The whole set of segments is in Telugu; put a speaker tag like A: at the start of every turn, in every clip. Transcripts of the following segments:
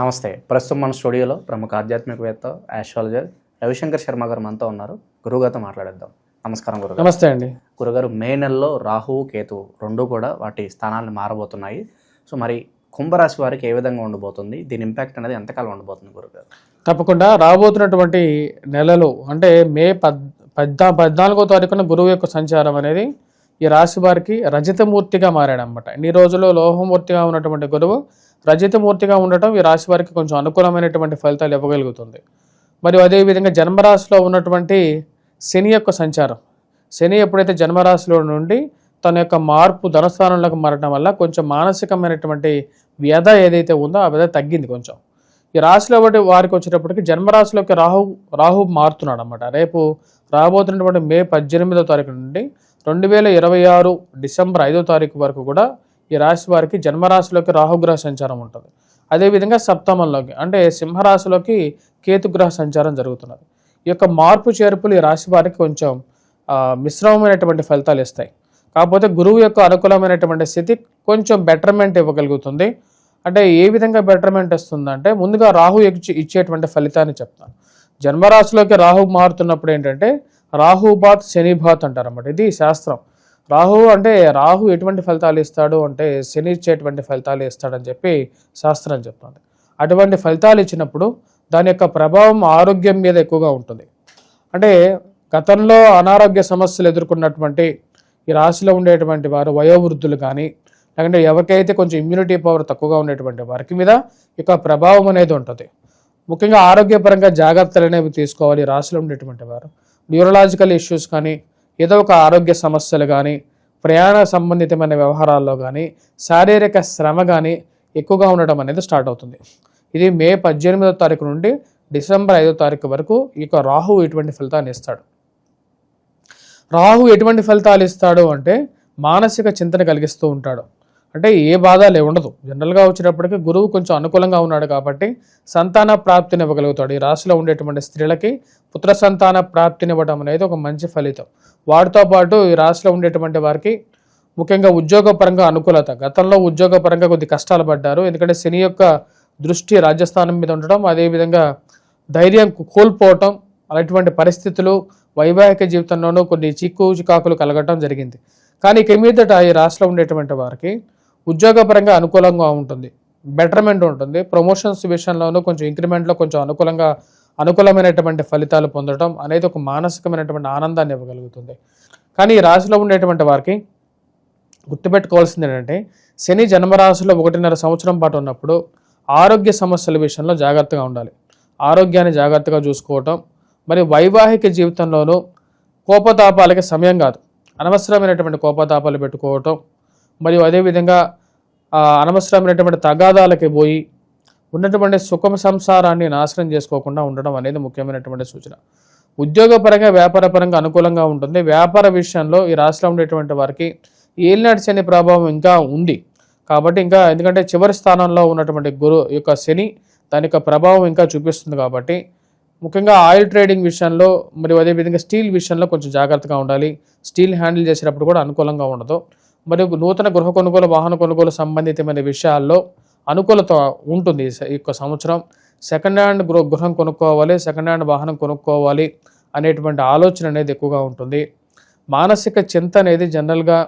A: నమస్తే. ప్రస్తుతం మన స్టూడియోలో ప్రముఖ ఆధ్యాత్మికవేత్త ఆస్ట్రాలజర్ రవిశంకర్ శర్మ గారు మనతో ఉన్నారు. గురుగారితో మాట్లాడేద్దాం. నమస్కారం గురుగారు.
B: నమస్తే అండి.
A: గురుగారు మే నెలలో రాహువు కేతువు రెండు కూడా వాటి స్థానాలను మారబోతున్నాయి. సో మరి కుంభరాశి వారికి ఏ విధంగా ఉండబోతుంది? దీని ఇంపాక్ట్ అనేది ఎంతకాలం ఉండబోతుంది గురుగారు?
B: తప్పకుండా రాబోతున్నటువంటి నెలలు అంటే మే పద్ పద్నా పద్నాలుగో తారీఖున గురువు యొక్క సంచారం అనేది ఈ రాశి వారికి రజతమూర్తిగా మారాడనమాట ఇన్ని రోజులు లోహమూర్తిగా ఉన్నటువంటి గురువు రజతమూర్తిగా ఉండటం ఈ రాశి వారికి కొంచెం అనుకూలమైనటువంటి ఫలితాలు ఇవ్వగలుగుతుంది. మరియు అదేవిధంగా జన్మరాశిలో ఉన్నటువంటి శని యొక్క సంచారం. శని ఎప్పుడైతే జన్మరాశిలో నుండి తన యొక్క మార్పు ధనస్థానంలోకి మారడం వల్ల కొంచెం మానసికమైనటువంటి వ్యధ ఏదైతే ఉందో ఆ వ్యధ తగ్గింది కొంచెం. ఈ రాశిలో బట్టి వారికి వచ్చేటప్పటికి జన్మరాశిలోకి రాహు రాహు మారుతున్నాడు అనమాట రేపు రాబోతున్నటువంటి మే పద్దెనిమిదో తారీఖు నుండి రెండు వేల ఇరవై ఆరు డిసెంబర్ ఐదో తారీఖు వరకు కూడా ఈ రాశి వారికి జన్మరాశిలోకి రాహుగ్రహ సంచారం ఉంటుంది. అదేవిధంగా సప్తమంలోకి అంటే సింహరాశిలోకి కేతుగ్రహ సంచారం జరుగుతున్నది. ఈ యొక్క మార్పు చేర్పులు ఈ రాశి వారికి కొంచెం మిశ్రమమైనటువంటి ఫలితాలు ఇస్తాయి. కాకపోతే గురువు యొక్క అనుకూలమైనటువంటి స్థితి కొంచెం బెటర్మెంట్ ఇవ్వగలుగుతుంది. అంటే ఏ విధంగా బెటర్మెంట్ ఇస్తుందంటే ముందుగా రాహు ఇచ్చి ఇచ్చేటువంటి ఫలితాన్ని చెప్తాను. జన్మరాశిలోకి రాహు మారుతున్నప్పుడు ఏంటంటే రాహుబాత్ శనిభాత్ అంటారు అన్నమాట ఇది శాస్త్రం. రాహు అంటే రాహు ఎటువంటి ఫలితాలు ఇస్తాడు అంటే శని ఇచ్చేటువంటి ఫలితాలు ఇస్తాడని చెప్పి శాస్త్రం చెప్తుంది. అటువంటి ఫలితాలు ఇచ్చినప్పుడు దాని యొక్క ప్రభావం ఆరోగ్యం మీద ఎక్కువగా ఉంటుంది. అంటే గతంలో అనారోగ్య సమస్యలు ఎదుర్కొన్నటువంటి ఈ రాశిలో ఉండేటువంటి వారు వయోవృద్ధులు కానీ లేకుంటే ఎవరికైతే కొంచెం ఇమ్యూనిటీ పవర్ తక్కువగా ఉండేటువంటి వారికి మీద యొక్క ప్రభావం అనేది ఉంటుంది. ముఖ్యంగా ఆరోగ్యపరంగా జాగ్రత్తలు అనేవి తీసుకోవాలి రాశిలో ఉండేటువంటి వారు. న్యూరలాజికల్ ఇష్యూస్ కానీ ఏదో ఒక ఆరోగ్య సమస్యలు కానీ ప్రయాణ సంబంధితమైన వ్యవహారాల్లో కానీ శారీరక శ్రమ కానీ ఎక్కువగా ఉండడం అనేది స్టార్ట్ అవుతుంది. ఇది మే పద్దెనిమిదో తారీఖు నుండి డిసెంబర్ ఐదో తారీఖు వరకు ఈ యొక్క రాహు ఇటువంటి ఫలితాన్ని ఇస్తాడు. రాహు ఎటువంటి ఫలితాలు ఇస్తాడు అంటే మానసిక చింతన కలిగిస్తూ ఉంటాడు. అంటే ఏ బాధ లే ఉండదు జనరల్గా వచ్చినప్పటికీ గురువు కొంచెం అనుకూలంగా ఉన్నాడు కాబట్టి సంతాన ప్రాప్తిని ఇవ్వగలుగుతాడు ఈ రాశిలో ఉండేటువంటి స్త్రీలకి పుత్ర సంతాన ప్రాప్తిని ఇవ్వడం అనేది ఒక మంచి ఫలితం. వాటితో పాటు ఈ రాశిలో ఉండేటువంటి వారికి ముఖ్యంగా ఉద్యోగపరంగా అనుకూలత. గతంలో ఉద్యోగపరంగా కొద్ది కష్టాలు పడ్డారు. ఎందుకంటే శని యొక్క దృష్టి రాజస్థానం మీద ఉండటం అదేవిధంగా ధైర్యం కోల్పోవటం అలాంటివంటి పరిస్థితులు వైవాహిక జీవితంలోనూ కొన్ని చిక్కు చికాకులు కలగటం జరిగింది. కానీ ఇక మీదట ఈ రాశిలో ఉండేటువంటి వారికి ఉద్యోగపరంగా అనుకూలంగా ఉంటుంది. బెటర్మెంట్ ఉంటుంది. ప్రమోషన్స్ విషయంలోనూ కొంచెం ఇంక్రిమెంట్లో కొంచెం అనుకూలంగా అనుకూలమైనటువంటి ఫలితాలు పొందడం అనేది ఒక మానసికమైనటువంటి ఆనందాన్ని ఇవ్వగలుగుతుంది. కానీ ఈ రాశిలో ఉండేటువంటి వారికి గుర్తుపెట్టుకోవాల్సింది ఏంటంటే శని జన్మరాశిలో ఒకటిన్నర సంవత్సరం పాటు ఉన్నప్పుడు ఆరోగ్య సమస్యల విషయంలో జాగ్రత్తగా ఉండాలి. ఆరోగ్యాన్ని జాగ్రత్తగా చూసుకోవటం మరి వైవాహిక జీవితంలోనూ కోపతాపాలకి సమయం కాదు. అనవసరమైనటువంటి కోపతాపాలు పెట్టుకోవటం మరియు అదేవిధంగా అనవసరమైనటువంటి తగాదాలకి పోయి ఉన్నటువంటి సుఖం సంసారాన్ని నాశనం చేసుకోకుండా ఉండడం అనేది ముఖ్యమైనటువంటి సూచన. ఉద్యోగపరంగా వ్యాపారపరంగా అనుకూలంగా ఉంటుంది. వ్యాపార విషయంలో ఈ రాష్ట్రంలో ఉండేటువంటి వారికి ఏలినాటి శని ప్రభావం ఇంకా ఉంది. కాబట్టి ఇంకా ఎందుకంటే చివరి స్థానంలో ఉన్నటువంటి గురు యొక్క శని దాని యొక్క ప్రభావం ఇంకా చూపిస్తుంది కాబట్టి ముఖ్యంగా ఆయిల్ ట్రేడింగ్ విషయంలో మరియు అదేవిధంగా స్టీల్ విషయంలో కొంచెం జాగ్రత్తగా ఉండాలి. స్టీల్ హ్యాండిల్ చేసేటప్పుడు కూడా అనుకూలంగా ఉండదు. మరియు నూతన గృహ కొనుగోలు వాహన కొనుగోలు సంబంధితమైన విషయాల్లో అనుకూలత ఉంటుంది ఈ యొక్క సంవత్సరం. సెకండ్ హ్యాండ్ గృహ గృహం కొనుక్కోవాలి సెకండ్ హ్యాండ్ వాహనం కొనుక్కోవాలి అనేటువంటి ఆలోచన అనేది ఎక్కువగా ఉంటుంది. మానసిక చింత అనేది జనరల్గా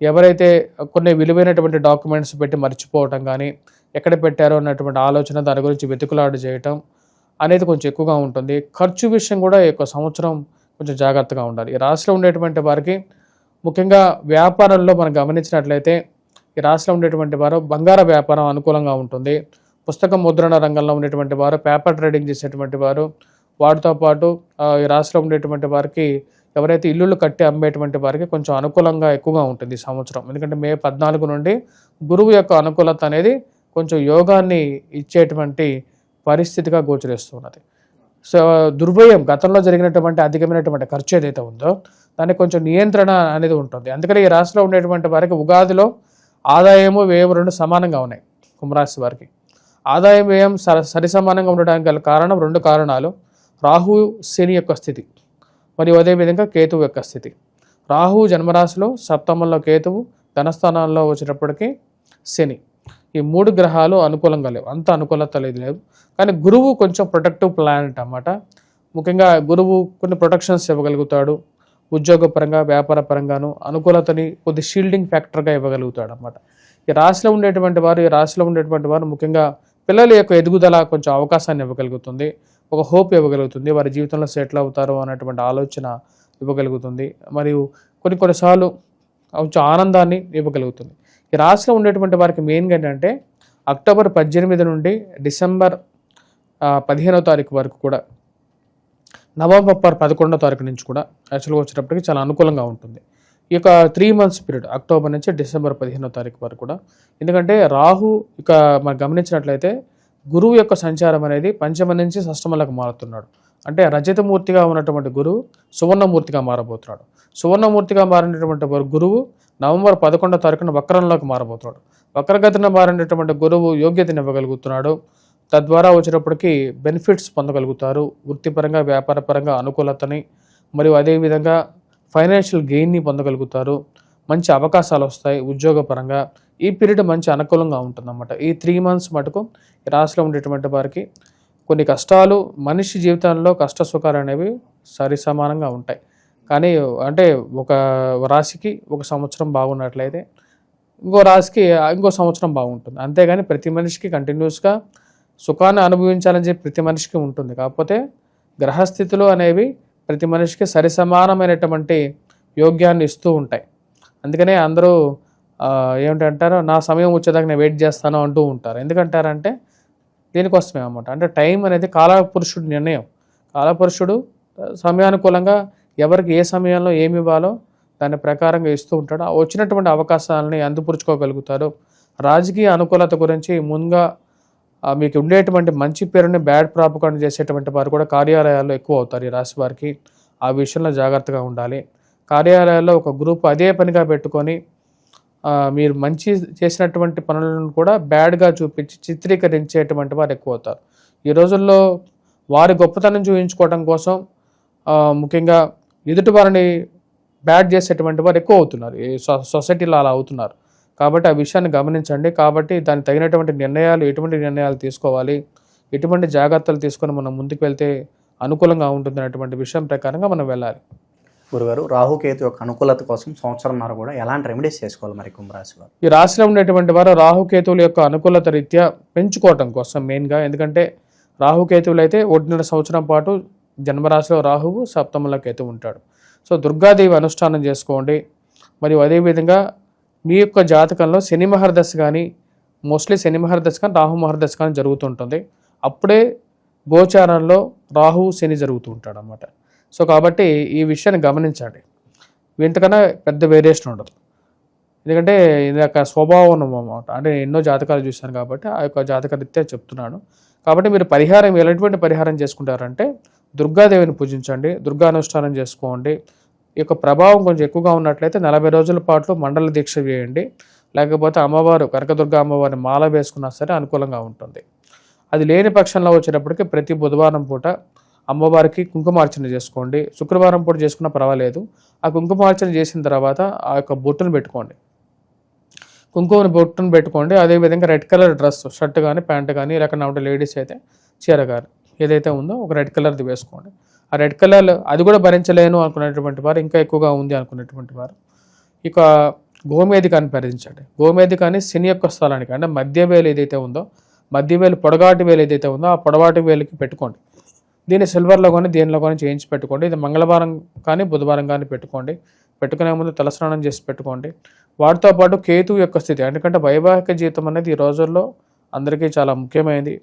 B: ఎవరైతే కొన్ని విలువైనటువంటి డాక్యుమెంట్స్ పెట్టి మర్చిపోవటం కానీ ఎక్కడ పెట్టారో అన్నటువంటి ఆలోచన దాని గురించి వెతుకులాడు చేయటం అనేది కొంచెం ఎక్కువగా ఉంటుంది. ఖర్చు విషయం కూడా ఈ యొక్క సంవత్సరం కొంచెం జాగ్రత్తగా ఉండాలి. ఈ రాశిలో ఉండేటువంటి వారికి ముఖ్యంగా వ్యాపారంలో మనం గమనించినట్లయితే ఈ రాష్ట్రంలో ఉండేటువంటి వారు బంగార వ్యాపారం అనుకూలంగా ఉంటుంది. పుస్తక ముద్రణ రంగంలో ఉండేటువంటి వారు పేపర్ ట్రేడింగ్ చేసేటువంటి వారు వాటితో పాటు ఈ రాష్ట్రంలో ఉండేటువంటి వారికి ఎవరైతే ఇల్లులు కట్టి అమ్మేటువంటి వారికి కొంచెం అనుకూలంగా ఎక్కువగా ఉంటుంది ఈ సంవత్సరం. ఎందుకంటే మే పద్నాలుగు నుండి గురువు యొక్క అనుకూలత అనేది కొంచెం యోగాన్ని ఇచ్చేటువంటి పరిస్థితిగా గోచరిస్తున్నది. సో దుర్వ్యయం గతంలో జరిగినటువంటి అధికమైనటువంటి ఖర్చు ఏదైతే ఉందో దానికి కొంచెం నియంత్రణ అనేది ఉంటుంది. అందుకని ఈ రాశిలో ఉండేటువంటి వారికి ఉగాదిలో ఆదాయము వ్యయం రెండు సమానంగా ఉన్నాయి కుంభరాశి వారికి. ఆదాయం వ్యయం సర సరి సమానంగా ఉండడానికి గల కారణం రెండు కారణాలు. రాహు శని యొక్క స్థితి. మరియు అదేవిధంగా కేతువు యొక్క స్థితి. రాహు జన్మరాశిలో సప్తమంలో కేతువు ధనస్థానాల్లో వచ్చినప్పటికీ శని. ఈ మూడు గ్రహాలు అనుకూలంగా లేవు. అంత అనుకూలత లేదు. లేవు. కానీ గురువు కొంచెం ప్రొటెక్టివ్ ప్లానెట్ అన్నమాట. ముఖ్యంగా గురువు కొన్ని ప్రొటెక్షన్స్ ఇవ్వగలుగుతాడు. ఉద్యోగపరంగా వ్యాపార పరంగాను అనుకూలతని కొద్ది షీల్డింగ్ ఫ్యాక్టర్గా ఇవ్వగలుగుతాడు అనమాట ఈ రాశిలో ఉండేటువంటి వారు ఈ రాశిలో ఉండేటువంటి వారు ముఖ్యంగా పిల్లల యొక్క ఎదుగుదల కొంచెం అవకాశాన్ని ఇవ్వగలుగుతుంది. ఒక హోప్ ఇవ్వగలుగుతుంది. వారి జీవితంలో సెటిల్ అవుతారు అనేటువంటి ఆలోచన ఇవ్వగలుగుతుంది. మరియు కొన్ని కొన్నిసార్లు కొంచెం ఆనందాన్ని ఇవ్వగలుగుతుంది. ఈ రాశిలో ఉండేటువంటి వారికి మెయిన్గా ఏంటంటే అక్టోబర్ పద్దెనిమిది నుండి డిసెంబర్ పదిహేనవ తారీఖు వరకు కూడా నవంబర్ పదకొండో తారీఖు నుంచి కూడా యాక్చువల్గా వచ్చేటప్పటికి చాలా అనుకూలంగా ఉంటుంది. ఈ యొక్క త్రీ మంత్స్ పీరియడ్ అక్టోబర్ నుంచి డిసెంబర్ పదిహేనో తారీఖు వరకు కూడా. ఎందుకంటే రాహు ఇక మనం గమనించినట్లయితే గురువు యొక్క సంచారం అనేది పంచమ నుంచి షష్టమలకు మారుతున్నాడు. అంటే రజతమూర్తిగా ఉన్నటువంటి గురువు సువర్ణమూర్తిగా మారబోతున్నాడు. సువర్ణమూర్తిగా మారినటువంటి వారు గురువు నవంబర్ పదకొండో తారీఖున వక్రంలోకి మారబోతున్నాడు. వక్రగతిన మారినటువంటి గురువు యోగ్యతను ఇవ్వగలుగుతున్నాడు తద్వారా వచ్చినప్పటికీ బెనిఫిట్స్ పొందగలుగుతారు. వృత్తిపరంగా వ్యాపారపరంగా అనుకూలతని మరియు అదేవిధంగా ఫైనాన్షియల్ గెయిన్ని పొందగలుగుతారు. మంచి అవకాశాలు వస్తాయి ఉద్యోగపరంగా. ఈ పీరియడ్ మంచి అనుకూలంగా ఉంటుందన్నమాట. ఈ త్రీ మంత్స్ మటుకు ఈ రాశిలో ఉండేటువంటి వారికి కొన్ని కష్టాలు మనిషి జీవితంలో కష్ట సుఖాలు అనేవి సరి సమానంగా ఉంటాయి. కానీ అంటే ఒక రాశికి ఒక సంవత్సరం బాగున్నట్లయితే ఇంకో రాశికి ఇంకో సంవత్సరం బాగుంటుంది. అంతేగాని ప్రతి మనిషికి కంటిన్యూస్గా సుఖాన్ని అనుభవించాలని చెప్పి ప్రతి మనిషికి ఉంటుంది. కాకపోతే గ్రహస్థితులు అనేవి ప్రతి మనిషికి సరిసమానమైనటువంటి యోగ్యాన్ని ఇస్తూ ఉంటాయి. అందుకనే అందరూ ఏమిటంటారో నా సమయం వచ్చేదాకా నేను వెయిట్ చేస్తాను అంటూ ఉంటారు. ఎందుకంటారంటే దీనికోసమే అనమాట అంటే టైం అనేది కాలపురుషుడు నిర్ణయం. కాలపురుషుడు సమయానుకూలంగా ఎవరికి ఏ సమయంలో ఏమి ఇవ్వాలో దాని ప్రకారంగా ఇస్తూ ఉంటాడు. వచ్చినటువంటి అవకాశాలని అందిపుచ్చుకోగలుగుతారు రాజకీయ అనుకూలత గురించి ముందుగా మీకు ఉండేటువంటి మంచి పేరుని బ్యాడ్ ప్రాపకాండ చేసేటువంటి వారు కూడా కార్యాలయాల్లో ఎక్కువ అవుతారు ఈ రాశి వారికి. ఆ విషయంలో జాగ్రత్తగా ఉండాలి. కార్యాలయాల్లో ఒక గ్రూప్ అదే పనిగా పెట్టుకొని మీరు మంచి చేసినటువంటి పనులను కూడా బ్యాడ్గా చూపించి చిత్రీకరించేటువంటి వారు ఎక్కువ అవుతారు. ఈ రోజుల్లో వారి గొప్పతనం చూపించుకోవడం కోసం ముఖ్యంగా ఎదుటి వారిని బ్యాడ్ చేసేటువంటి వారు ఎక్కువ అవుతున్నారు. ఈ సొ- సొసైటీలో అలా అవుతున్నారు. కాబట్టి ఆ విషయాన్ని గమనించండి. కాబట్టి దానికి తగినటువంటి నిర్ణయాలు ఎటువంటి నిర్ణయాలు తీసుకోవాలి? ఎటువంటి జాగ్రత్తలు తీసుకొని మనం ముందుకు వెళ్తే అనుకూలంగా ఉంటుంది అనేటువంటి విషయం ప్రకారంగా మనం వెళ్ళాలి.
A: గురుగారు రాహుకేతు యొక్క అనుకూలత కోసం సంవత్సరంన్నర కూడా ఎలాంటి రెమెడీస్ చేసుకోవాలి మరి కుంభరాశి వారు?
B: ఈ రాశిలో ఉండేటువంటి వారు రాహుకేతువుల యొక్క అనుకూలత రీత్యా పెంచుకోవటం కోసం మెయిన్గా. ఎందుకంటే రాహుకేతువులు అయితే ఒకటిన్నర సంవత్సరం పాటు జన్మరాశిలో రాహువు సప్తమంలో కేతు ఉంటాడు. సో దుర్గాదేవి అనుష్ఠానం చేసుకోండి. మరియు అదేవిధంగా మీ యొక్క జాతకంలో శని మహర్దశ కానీ మోస్ట్లీ శని మహర్దశ కానీ రాహు మహర్దశ కానీ జరుగుతుంటుంది. అప్పుడే గోచారంలో రాహు శని జరుగుతూ ఉంటాడు అన్నమాట సో కాబట్టి ఈ విషయాన్ని గమనించండి. ఇంతకన్నా పెద్ద వేరియేషన్ ఉండదు. ఎందుకంటే ఇది యొక్క స్వభావం అన్నమాట. అంటే నేను ఎన్నో జాతకాలు చూశాను కాబట్టి ఆ యొక్క జాతక రీత్యా చెప్తున్నాను. కాబట్టి మీరు పరిహారం ఎలాంటి పరిహారం చేసుకుంటారంటే దుర్గాదేవిని పూజించండి దుర్గా అనుష్ఠానం చేసుకోండి యొక్క ప్రభావం కొంచెం ఎక్కువగా ఉన్నట్లయితే నలభై రోజుల పాటు మండల దీక్ష చేయండి లేకపోతే అమ్మవారు కనకదుర్గ అమ్మవారిని మాల వేసుకున్నా సరే అనుకూలంగా ఉంటుంది. అది లేని పక్షంలో వచ్చేటప్పటికి ప్రతి బుధవారం పూట అమ్మవారికి కుంకుమార్చన చేసుకోండి. శుక్రవారం పూట చేసుకున్నా పర్వాలేదు. ఆ కుంకుమార్చన చేసిన తర్వాత ఆ యొక్క బొట్టును పెట్టుకోండి. కుంకుమని బొట్టును పెట్టుకోండి. అదేవిధంగా రెడ్ కలర్ డ్రెస్ షర్ట్ కానీ ప్యాంట్ కానీ లేకుండా ఉంటే లేడీస్ అయితే చీర కానీ ఏదైతే ఉందో ఒక రెడ్ కలర్ది వేసుకోండి. ఆ రెడ్ కలర్ అది కూడా భరించలేను అనుకునేటువంటి వారు ఇంకా ఎక్కువగా ఉంది అనుకునేటువంటి వారు. ఇక గోమేధికాన్ని పరిధించండి. గోమేధికాన్ని శని యొక్క స్థలానికి అంటే మధ్య వేలు ఏదైతే ఉందో మధ్య వేలు పొడగాటి వేలు ఏదైతే ఉందో ఆ పొడవాటి వేలుకి పెట్టుకోండి. దీన్ని సిల్వర్లో కానీ దేనిలో కానీ చేయించి పెట్టుకోండి. ఇది మంగళవారం కానీ బుధవారం కానీ పెట్టుకోండి. పెట్టుకునే ముందు తలస్నానం చేసి పెట్టుకోండి. వాటితో పాటు కేతు యొక్క స్థితి ఎందుకంటే వైవాహిక జీవితం అనేది ఈ రోజుల్లో అందరికీ చాలా ముఖ్యమైనది.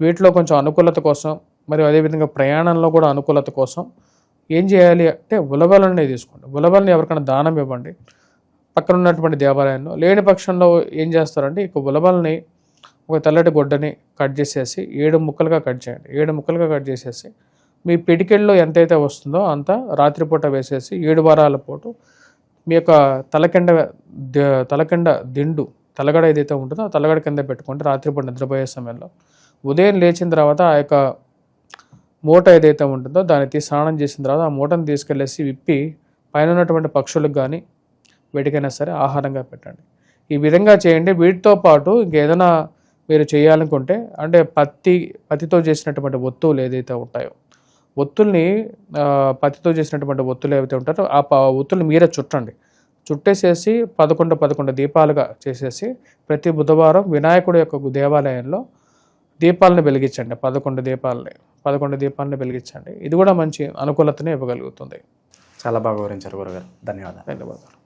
B: వీటిలో కొంచెం అనుకూలత కోసం మరియు అదేవిధంగా ప్రయాణంలో కూడా అనుకూలత కోసం ఏం చేయాలి అంటే ఉలవలనే తీసుకోండి. ఉలవలని ఎవరికైనా దానం ఇవ్వండి. పక్కన ఉన్నటువంటి దేవాలయంలో లేని పక్షంలో ఏం చేస్తారంటే ఇక ఉలవల్ని ఒక తెల్లటి గుడ్డని కట్ చేసేసి ఏడు ముక్కలుగా కట్ చేయండి. ఏడు ముక్కలుగా కట్ చేసేసి మీ పిడికెళ్ళలో ఎంతైతే వస్తుందో అంత రాత్రిపూట వేసేసి ఏడు వారాల పాటు మీ యొక్క తలకెండ తలకెండ దిండు తలగడ ఏదైతే ఉంటుందో ఆ తలగడ కింద పెట్టుకుంటే రాత్రిపూట నిద్రపోయే సమయంలో ఉదయం లేచిన తర్వాత ఆ యొక్క మూట ఏదైతే ఉంటుందో దాన్ని తీసి స్నానం చేసిన తర్వాత ఆ మూటను తీసుకెళ్ళేసి విప్పి పైన ఉన్నటువంటి పక్షులకు కానీ వెటికైనా సరే ఆహారంగా పెట్టండి. ఈ విధంగా చేయండి. వీటితో పాటు ఇంకేదైనా మీరు చేయాలనుకుంటే అంటే పత్తి పత్తితో చేసినటువంటి వత్తువులు ఏదైతే ఉంటాయో ఒత్తుల్ని పత్తితో చేసినటువంటి ఒత్తులు ఏవైతే ఉంటారో ఆ ప- ఒత్తుల్ని మీరే చుట్టండి. చుట్టేసేసి పదకొండు పదకొండు దీపాలుగా చేసేసి ప్రతి బుధవారం వినాయకుడి యొక్క దేవాలయంలో దీపాలను వెలిగించండి. పదకొండు దీపాలని. పదకొండు దీపాలను వెలిగించండి. ఇది కూడా మంచి అనుకూలతని ఇవ్వగలుగుతుంది.
A: చాలా బాగా వివరించారు గురుగారు. ధన్యవాదాలు.
B: ధన్యవాదాలు.